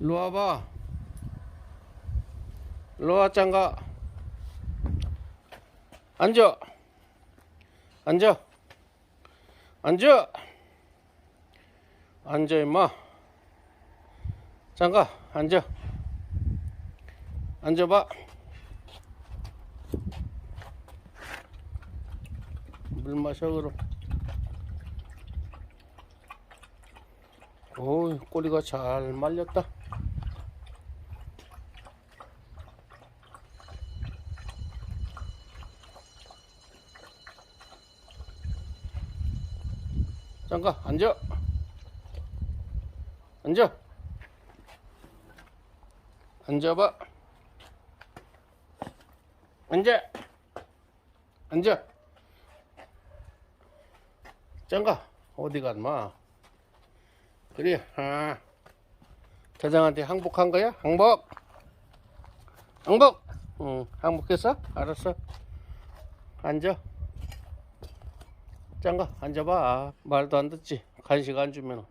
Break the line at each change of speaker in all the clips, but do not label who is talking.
일로 와봐. 일로 와, 짱가. 앉아. 앉아. 앉아. 앉아, 임마. 짱가, 앉아. 앉아봐. 물 마셔, 그럼. 오, 꼬리가 잘 말렸다. 잠깐 앉아. 앉아. 앉아봐. 앉아. 앉아. 짱가 어디 갔마? 그래. 아. 대장한테 항복한 거야? 항복. 항복. 응. 항복했어? 알았어. 앉아. 짱가? 앉아봐. 말도 안 듣지? 간식 안 주면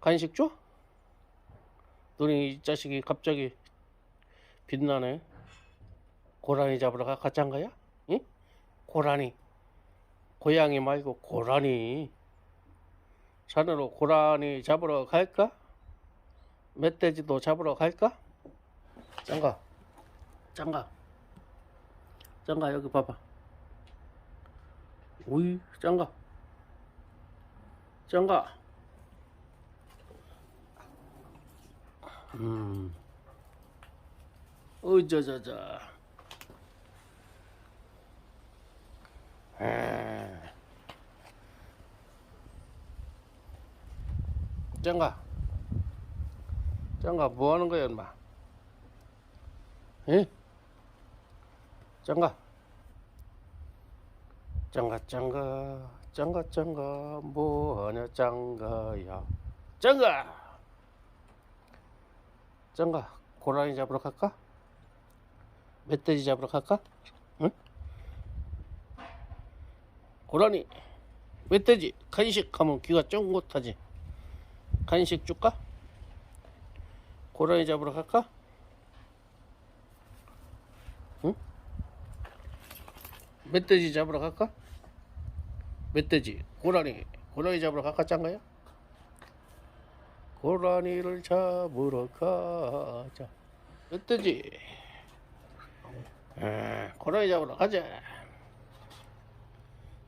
간식 줘? 너희 이 자식이 갑자기 빛나네. 고라니 잡으러 가 가짠가야? 응? 고라니. 고양이 말고 고라니. 산으로 고라니 잡으러 갈까? 멧돼지도 잡으러 갈까? 짱가? 짱가? 짱가? 여기 봐봐 오이 짱가? 짱가? 음. 어저저저 에. 짱가? 짱가 뭐 하는 거야 인마? 에? 짱가 짱가 짱가 짱가 짱가 뭐하냐 짱가야 짱가 짱가 고라니 잡으러 갈까? 멧돼지 잡으러 갈까? 응? 고라니 멧돼지 간식 하면 귀가 쫑긋하지 간식 줄까? 고라니 잡으러 갈까? 응? 멧돼지 잡으러 갈까? 멧돼지, 고라니, 고라니 잡으러 갈까 짠가요? 고라니를 잡으러 가자. 멧돼지, 에, 고라니 잡으러 가자.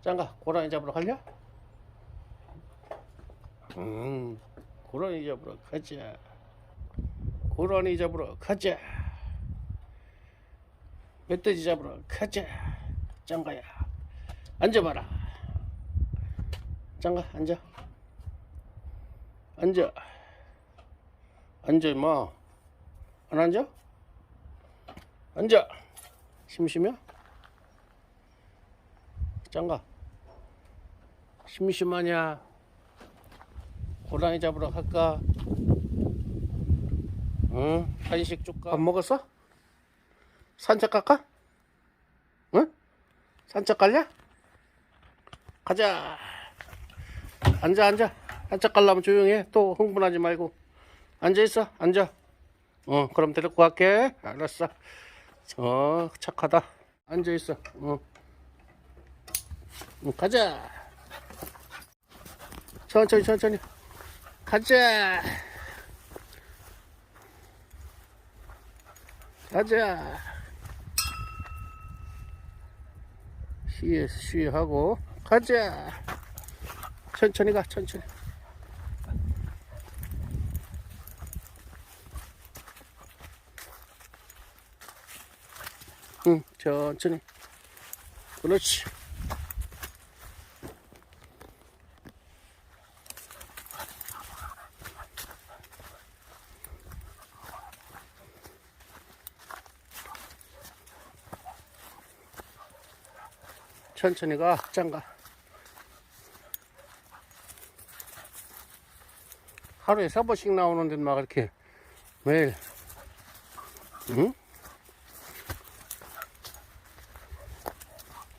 짠가, 고라니 잡으러 갈려? 음, 고라니 잡으러 가자. 고라니 잡으러 가자. 멧돼지 잡으러 가자. 짱가야, 앉아봐라. 짱가 앉아 앉아 앉아 임마 안 앉아? 앉아 심심해? 짱가 심심하냐 고라니 잡으러 갈까? 응? 간식 줄까? 밥 먹었어? 산책 갈까? 응? 산책 갈래? 가자 앉아 앉아. 한짝 갈라면 조용히 해또 흥분하지 말고. 앉아 있어 앉아. 어 그럼 데리고 갈게. 알았어. 어 착하다. 앉아 있어. 어. 응, 가자. 천천히 천천히. 가자. 가자. 쉬에 쉬하고. 가자 천천히 가 천천히. 응 천천히. 그렇지. 천천히 가 짱가 하루에 세 번씩 나오는데 막 이렇게 매일 응?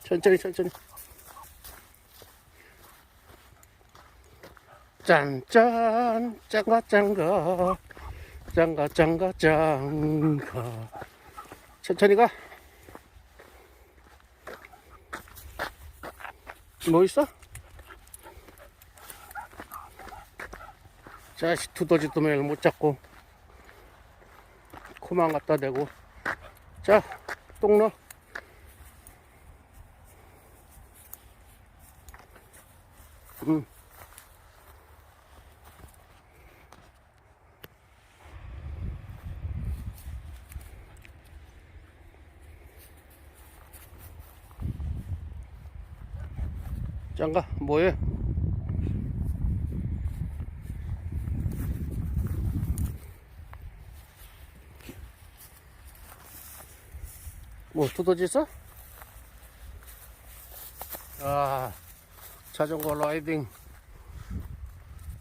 천천히 천천히 짠짠 짱가 짱가 짱가 짱가 짱가 천천히 가. 뭐 있어? 자식 두더지 도매를 못 잡고 코만 갖다 대고 자 똥 넣어 응. 짱가 뭐해? 뭐 두더지 있어? 아 자전거 라이딩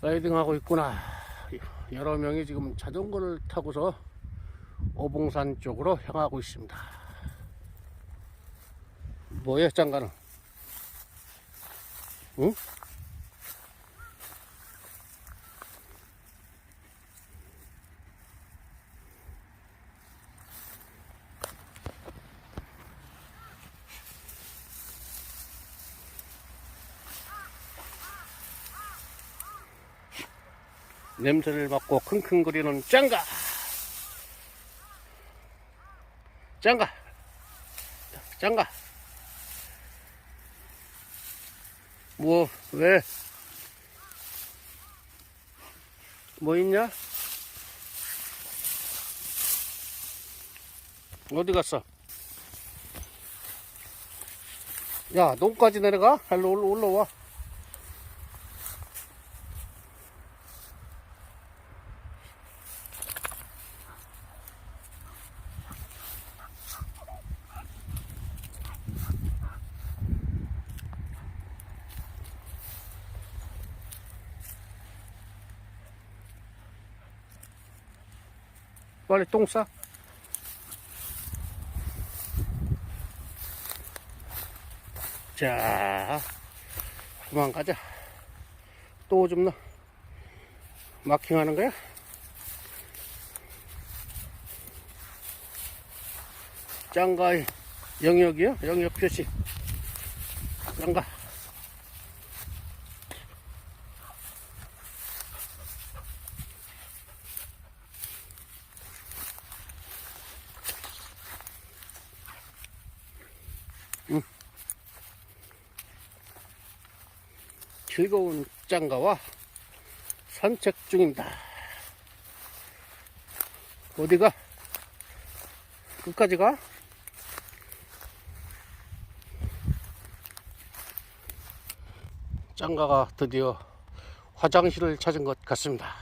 라이딩 하고 있구나 여러 명이 지금 자전거를 타고서 오봉산 쪽으로 향하고 있습니다 뭐야 짱가는 응? 냄새를 맡고 킁킁거리는 짱가 짱가 짱가 뭐 왜? 뭐 있냐? 어디 갔어? 야, 농까지 내려가? 일로 올라, 올라와. 빨리 똥 싸. 자, 그만 가자. 또좀 넣어. 마킹하는 거야? 짱가의 영역이요? 영역 표시. 짱가. 즐거운 짱가와 산책 중입니다. 어디가? 끝까지 가? 짱가가 드디어 화장실을 찾은 것 같습니다.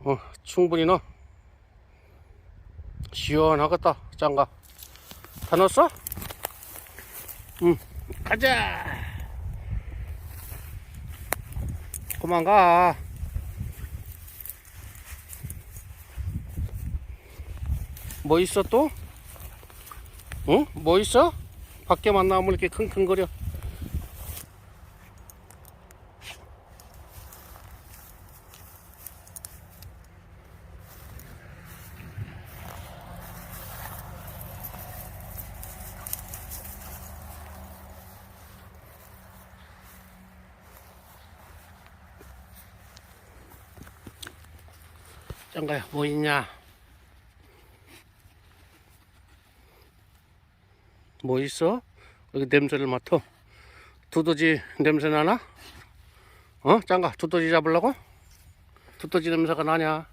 어, 충분히 넣어. 시원하겠다, 짱가. 다 넣었어? 응. 가자. 그만 가. 뭐 있어 또? 응? 뭐 있어? 밖에만 나오면 이렇게 킁킁거려. 짱가야, 뭐 있냐? 뭐 있어? 여기 냄새를 맡아. 두더지 냄새 나나? 어? 짱가, 두더지 잡으려고? 두더지 냄새가 나냐?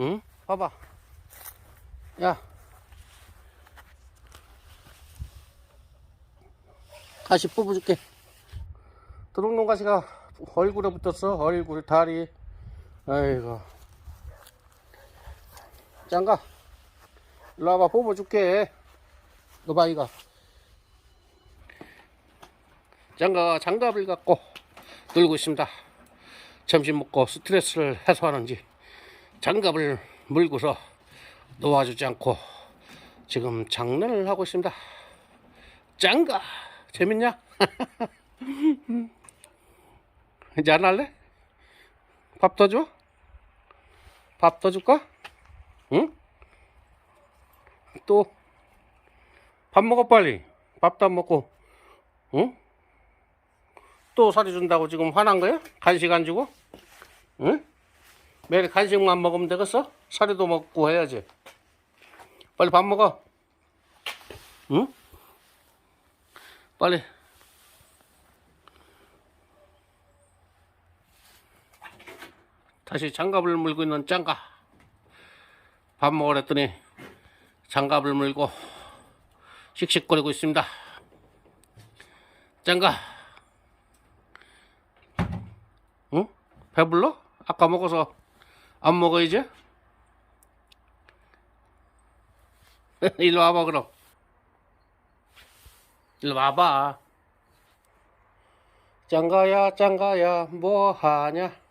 응? 봐봐. 야. 가시 뽑아줄게. 도롱뇽 가시가 얼굴에 붙었어. 얼굴, 다리. 아이고. 짱가. 일로 와봐. 뽑아줄게. 너 봐, 이거. 짱가가 장갑을 갖고 놀고 있습니다. 점심 먹고 스트레스를 해소하는지 장갑을 물고서 놓아주지 않고 지금 장난을 하고 있습니다. 짱가! 재밌냐? 이제 안 할래? 밥 더 줘? 밥 더 줄까? 응? 또 밥 먹어 빨리 밥도 안 먹고 응? 또 사리 준다고 지금 화난 거야? 간식 안 주고? 응? 매일 간식만 먹으면 되겠어? 사리도 먹고 해야지 빨리 밥 먹어 응? 빨리 다시 장갑을 물고 있는 짱가 밥 먹으랬더니 장갑을 물고 씩씩거리고 있습니다 짱가 응? 배불러? 아까 먹어서 안 먹어 이제? 일로 와봐 그럼 일로 와봐 짱가야 짱가야 뭐하냐